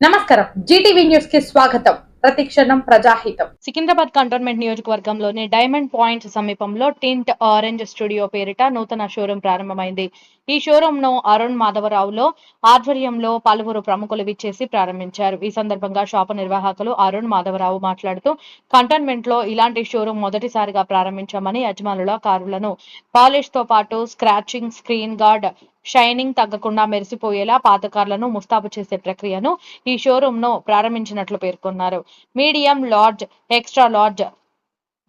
నమస్కారం. జీటీవీ న్యూస్కి స్వాగతం. ప్రతిక్షణం ప్రజాహితం. సికింద్రాబాద్ కంటోన్మెంట్ నియోజకవర్గంలోని డైమండ్ పాయింట్ సమీపంలో టింట్ ఆరెంజ్ స్టూడియో పేరిట నూతన షోరూం ప్రారంభమైంది. ఈ షోరూం ను అరుణ్ మాధవరావులో ఆధ్వర్యంలో పలువురు ప్రముఖులు విచ్చేసి ప్రారంభించారు. ఈ సందర్భంగా షాపు నిర్వాహకులు అరుణ్ మాధవరావు మాట్లాడుతూ కంటోన్మెంట్లో ఇలాంటి షోరూమ్ మొదటిసారిగా ప్రారంభించామని యజమానుల కారులను పాలిష్తో పాటు స్క్రాచింగ్ స్క్రీన్ గార్డ్ షైనింగ్ తగ్గకుండా మెరిసిపోయేలా పాత కార్లను ముస్తాబు చేసే ప్రక్రియను ఈ షోరూమ్ను ప్రారంభించినట్లు పేర్కొన్నారు. మీడియం లార్జ్ ఎక్స్ట్రా లార్జ్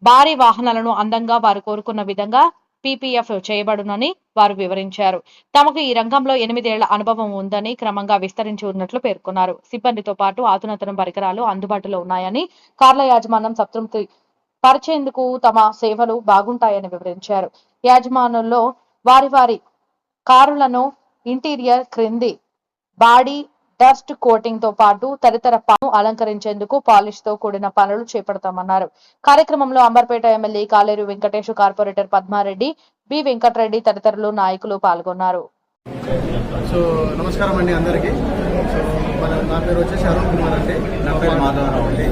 భారీ వాహనాలను అందంగా వారు కోరుకున్న విధంగా పీపీఎఫ్ చేయబడునని వారు వివరించారు. తమకు ఈ రంగంలో ఎనిమిదేళ్ళ అనుభవం ఉందని క్రమంగా విస్తరించి ఉన్నట్లు పేర్కొన్నారు. సిబ్బందితో పాటు ఆధునతన పరికరాలు అందుబాటులో ఉన్నాయని కార్ల యాజమాన్యం సంతృప్తి పరిచేందుకు తమ సేవలు బాగుంటాయని వివరించారు. యాజమానుల్లో వారి వారి కారులను ఇంటీరియర్ క్రింది బాడీ డస్ట్ కోటింగ్తో పాటు తదితర పనులు అలంకరించేందుకు పాలిష్తో కూడిన పనులు చేపడతామన్నారు. కార్యక్రమంలో Amberpet MLA Kaleru Venkatesh corporator Padmareddy B Venkatareddy తదితరులు నాయకులు పాల్గొన్నారు. సో నమస్కారం అండి అందరికీ. సో మన నా పేరు వచ్చేసి అరుణ్ కుమార్ అండి. నా పేరు మాధవరావు అండి.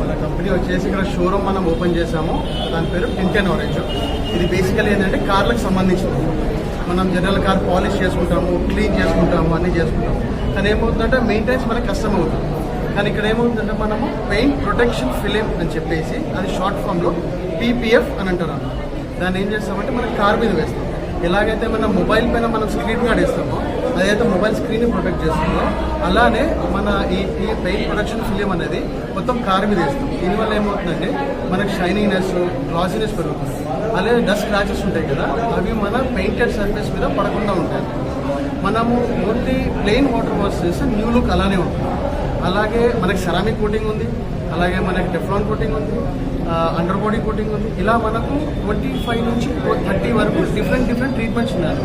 మన కంపెనీ వచ్చేసి ఇక్కడ షోరూమ్ మనం ఓపెన్ చేసాము దాని పేరు టింకెన్ ఆరెంజ్. ఇది బేసికల్ ఏంటంటే కార్లకు సంబంధించింది మనం జనరల్ కార్ పాలిష్ చేసుకుంటాము క్లీన్ చేసుకుంటాము అన్నీ చేసుకుంటాము. కానీ ఏమవుతుందంటే మెయింటెనెన్స్ మనకి కష్టం అవుతుంది కానీ ఇక్కడ ఏమవుతుందంటే మనము పెయింట్ ప్రొటెక్షన్ ఫిలిం అని చెప్పేసి అది షార్ట్ ఫామ్లో పీపీఎఫ్ అని అంటారు అన్నమాట. దాన్ని ఏం చేస్తామంటే మనం కార్ మీద వేస్తాం. ఎలాగైతే మన మొబైల్ పైన మనం స్క్రీన్ గార్డ్ ఇస్తామో అదైతే మొబైల్ స్క్రీన్ ప్రొటెక్ట్ చేస్తుందో. అలానే మన ఈ ఈ పెయింట్ ప్రొటెక్షన్ ఫిలిం అనేది మొత్తం కార్ మీద వేస్తుంది. దీనివల్ల ఏమవుతుందంటే మనకు షైనింగ్నెస్ గ్లాసీనెస్ పెరుగుతుంది. అలాగే డస్ట్ స్క్రాచెస్ ఉంటాయి కదా అవి మన పెయింటెడ్ సర్ఫేస్ మీద పడకుండా ఉంటాయి. మనము ఓన్లీ ప్లెయిన్ వాటర్ వాష్ చేస్తే న్యూ లుక్ అలానే ఉంటుంది. అలాగే మనకి సెరామిక్ కోటింగ్ ఉంది అలాగే మనకి టెఫ్లాన్ కోటింగ్ ఉంది అండర్ బాడీ కోటింగ్ ఉంది. ఇలా మనకు ట్వంటీ ఫైవ్ నుంచి థర్టీ వరకు డిఫరెంట్ డిఫరెంట్ ట్రీట్మెంట్స్ ఉన్నాయి.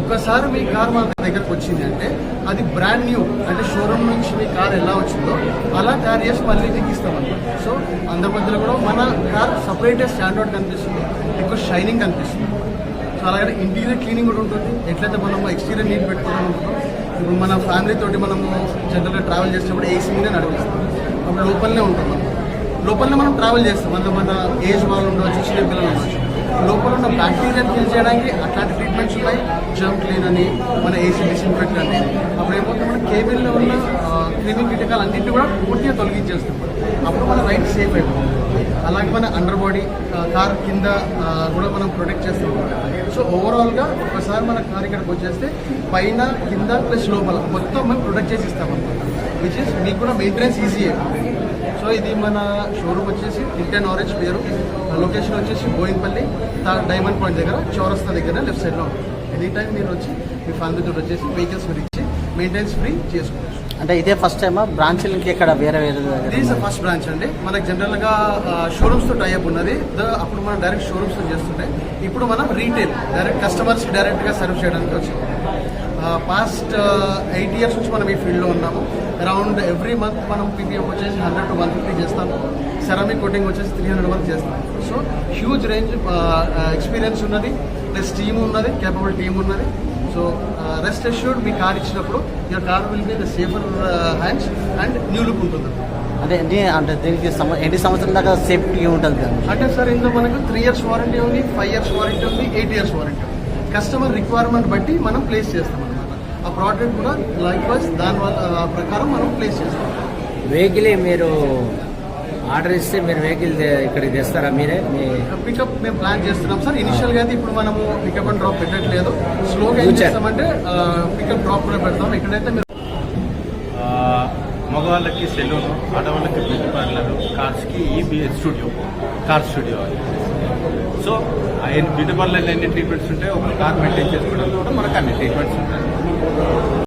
ఒక్కసారి మీ కార్ మన దగ్గరకు వచ్చింది అంటే అది బ్రాండ్ న్యూ అంటే షోరూమ్ నుంచి మీ కార్ ఎలా వచ్చిందో అలా తయారు చేసి మళ్ళీ మీకు ఇస్తామన్నమాట. సో అందరి కూడా మన కార్ సపరేట్ స్టాండర్డ్ కనిపిస్తుంది ఎక్కువ షైనింగ్ కనిపిస్తుంది. సో అలాగే ఇంటీరియర్ క్లీనింగ్ కూడా ఉంటుంది. ఎట్లయితే మనం ఎక్స్టీరియర్ నీట్ పెట్టుకోవాలనుకుంటాం ఇప్పుడు మన ఫ్యామిలీ తోటి మనము జనరల్గా ట్రావెల్ చేసినప్పుడు ఏసీ మీద నడిపిస్తాం అప్పుడు లోపలనే ఉంటాం మనం. లోపలనే మనం ట్రావెల్ చేస్తాం. అందులో మన ఏజ్ వాళ్ళు ఉండవచ్చు చిన్న పిల్లలు ఉండవచ్చు. లోపల ఉన్న బ్యాక్టీరియా క్లీన్ చేయడానికి అట్లాంటి ట్రీట్మెంట్స్ ఉన్నాయి. జర్మ్ క్లీన్ అని మన ఏసీ డిస్ఇన్ఫెక్ట్ అని అప్పుడు ఏమవుతుంది మన కేబిల్లో ఉన్న క్రిమి కీటకాలు అన్నింటినీ కూడా పూర్తిగా తొలగించేస్తాం అప్పుడు మన రైట్ సేఫ్ అయిపోతుంది. అలాగే మన అండర్ బాడీ కార్ కింద కూడా మనం ప్రొటెక్ట్ చేస్తాం సో ఓవరాల్గా ఒకసారి మన కార్ ఇక్కడికి వచ్చేస్తే పైన కింద ప్లస్ లోపల మొత్తం మేము ప్రొటెక్ట్ చేసి ఇస్తాం ఇస్తామన్నమాట విచ్ ఇస్ మీకు కూడా మెయింటెనెన్స్ ఈజీ అయిపోతుంది సో ఇది మన షోరూమ్ వచ్చేసి ఇంటెన్ ఆరెంజ్ పేరు లొకేషన్ వచ్చేసి బోయిన్పల్లి డైమండ్ పాయింట్ దగ్గర చౌరస్తా దగ్గర లెఫ్ట్ సైడ్లో ఎనీ టైం మీరు వచ్చి మీ ఫ్యామిలీ తోటి వచ్చేసి వెహికల్స్ మీరు ఇచ్చి మెయింటెనెన్స్ ఫ్రీ చేసుకోవచ్చు. అంటే ఇదే ఫస్ట్ టైమా బ్రాంచ్లు ఇక్కడ వేరే వేరే ఇది ఫస్ట్ బ్రాంచ్ అండి. మనకి జనరల్గా షోరూమ్స్తో టైఅప్ ఉన్నది. ద- అప్పుడు మనం డైరెక్ట్ షోరూమ్స్తో చేస్తుంటే ఇప్పుడు మనం రీటైల్ డైరెక్ట్ కస్టమర్స్ డైరెక్ట్గా సర్వ్ చేయడానికి వచ్చింది. పాస్ట్ ఎయిట్ ఇయర్స్ నుంచి మనం ఈ ఫీల్డ్లో ఉన్నాము. అరౌండ్ ఎవ్రీ మంత్ మనం పీపీఎఫ్ వచ్చేసి హండ్రెడ్ టు వన్ ఫిఫ్టీ చేస్తాము. సెరామిక్ కోటింగ్ వచ్చేసి త్రీ హండ్రెడ్ వరకు చేస్తాం సో హ్యూజ్ రేంజ్ ఎక్స్పీరియన్స్ ఉన్నది. ప్లస్ టీమ్ ఉన్నది కేపబుల్ టీమ్ ఉన్నది. సో రెస్ట్ అష్యూర్డ్ మీ కార్ ఇచ్చినప్పుడు your car will be the safer hands and new look ఉంటుంది. ఎన్ని అంటే దీనికి ఎన్ని సంవత్సరాల దాకా సేఫ్టీ ఉంటుంది? అంటే సార్ ఇందులో మనకు త్రీ ఇయర్స్ వారంటీ ఉంది ఫైవ్ ఇయర్స్ వారంటీ ఉంది ఎయిట్ ఇయర్స్ వారంటీ ఉంది. కస్టమర్ రిక్వైర్మెంట్ బట్టి మనం ప్లేస్ చేస్తాం అనమాట ఆ ప్రోడక్ట్ కూడా లైక్ వైజ్ దాని వల్ల ఆ ప్రకారం మనం ప్లేస్ చేస్తాం. వెహికల్ మీరు ఆర్డర్ ఇస్తే మీరు వెహికల్ ఇక్కడికి తెస్తారా మీరే? మీ పికప్ మేము ప్లాన్ చేస్తున్నాం సార్. ఇనిషియల్గా అయితే ఇప్పుడు మనము పికప్ అండ్ డ్రాప్ పెట్టట్లేదు. స్లోగా ఏం. చేస్తామంటే పికప్ డ్రాప్ కూడా పెడతాం. ఎక్కడైతే మీరు మగవాళ్ళకి సెలూన్ ఆడవాళ్ళకి బ్యూటీ పార్లర్ కార్స్కి ఈ స్టూడియో కార్ స్టూడియో అని సో ఆ బ్యూటీ పార్లర్లు ఎన్ని ట్రీట్మెంట్స్ ఉంటాయి ఒక కార్ మెయింటైన్ చేసుకోవడానికి కూడా మనకు అన్ని ట్రీట్మెంట్స్ ఉంటాయి.